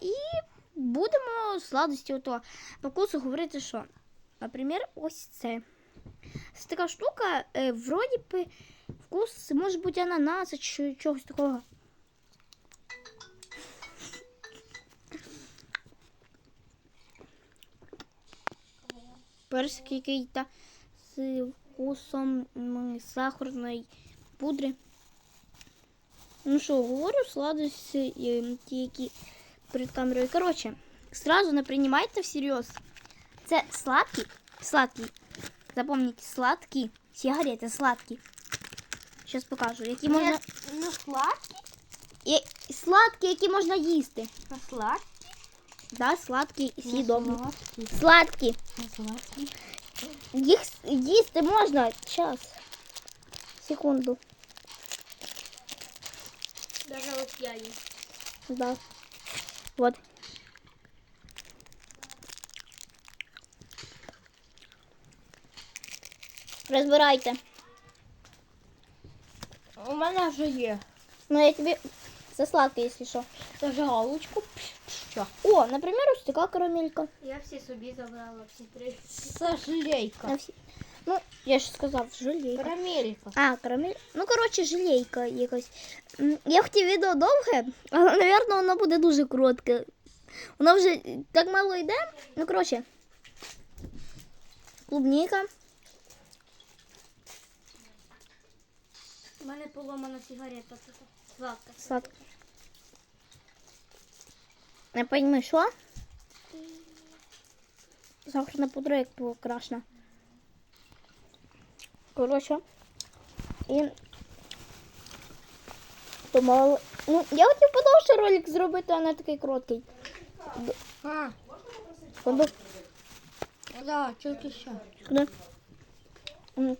і будемо сладості ото по вкусу говорити, що. Наприклад, ось це. Це така штука, е, вроді би, вкус може бути ананаса чи чогось такого. Персик який-то з вкусом сахарної пудри. Ну що, говорю, сладості, ті, які перед камерою. Коротше, сразу не приймайте всерйоз. Це сладкий, сладкий. Запомните, сладкий. Сигарети сладкі. Зараз покажу. Які можна. Ну, сладкий, І... Сладкі, які можна їсти. а сладкий. Да, сладкі і. Сладкі. а сладкий. Їх їсти можна. Час. Секунду. Даже вот я не. Да. Вот. Розбирайте. У мене вже є. Ну, я тобі... Це сладке, якщо що. Даже галочку. Що? О, наприклад, ось така карамелька. Я всі собі забрала, всі три. Це На желейка. всі... Ну, я ж сказав, желейка. Карамелька. А, карамель. Ну, коротше, желейка якась. Я хотів відео довге, але, напевно, воно буде дуже коротке. Воно вже так мало йде. Ну, коротше. Клубніка. У мене поломана сигарета. Сладка. Сладко. Не пойми, що? Сахарна пудра як покрашена. Коротше. І думала, ну, я хотів подовше ролик зробити, а не такий короткий. А, Секунду, да, тільки що. М.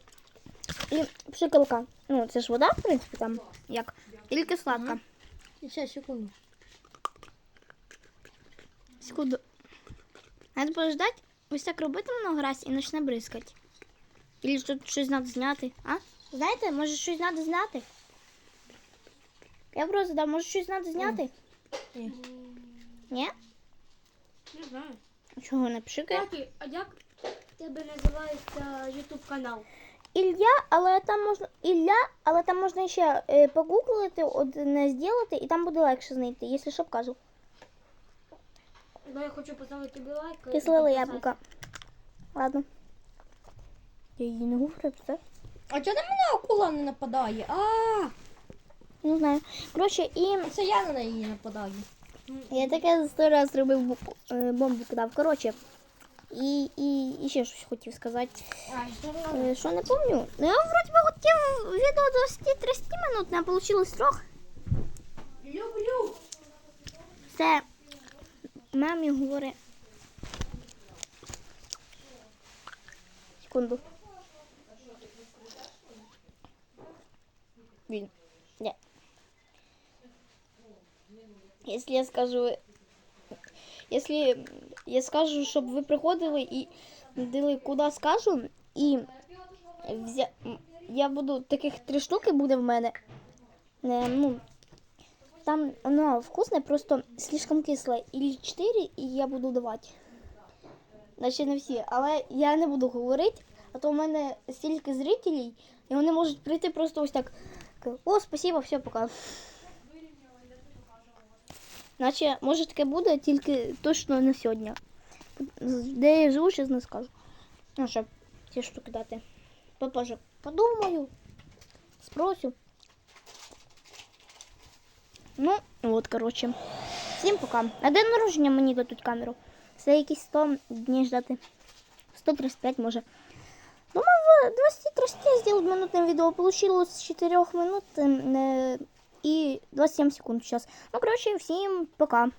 І пшикалка. Ну, це ж вода, в принципі, там як. Тільки сладка. Ще секунду. Секунду. Надо подождать, ось так робити много раз і почне бризкати. Или тут щось треба зняти. А? Знаєте, може щось треба зняти? Я просто задав, може щось треба зняти? Ні. Ні? Не знаю. Чого не пшикає? Кстати, а як в тебе називається ютуб канал? Ілля, але там можна. Ілля, але там можна ще е, погуглити, одне зробити, і там буде легше знайти, якщо що кажу. Ну я хочу поставити тобі лайк. і Кислила підписатися. яблука. Ладно. Я її не говорю, все. А чого на мене акула не нападає? А, Не знаю. Коротше, і. це я на неї нападаю. Я таке сто раз зробив бу- е, бомбу кидав. Коротше. І, і, і ще щось хотів сказати. А, що Е, Що не пам'ятаю. Ну, я вроді би хотів відео до 30 минут, не вийшло трьох. Люблю. Це мамі говорить. Секунду. Блін. Ні. Якщо я скажу. Якщо я скажу, щоб ви приходили і дали куди скажу, і взя... я буду таких три штуки буде в мене. Е, ну, там оно вкусне, просто слишком кисле. Или 4, і я буду давати. Значить не всі. Але я не буду говорити, а то в мене стільки зрителей, і вони можуть прийти просто ось так. О, спасибо, все, пока. Начал, может, так и буду, только то, что на сегодня. Да я живу, зараз не скажу. Ну, что ці штуки дати. Попозже подумаю, спросю. Ну, вот, короче. Всем пока. А день народження мені дадуть камеру. Це якісь 100 днів ждати. 135 може. Думаю, 200. 12-минутным видео получилось 4 минут э, и 27 секунд сейчас. Ну, короче, всем пока.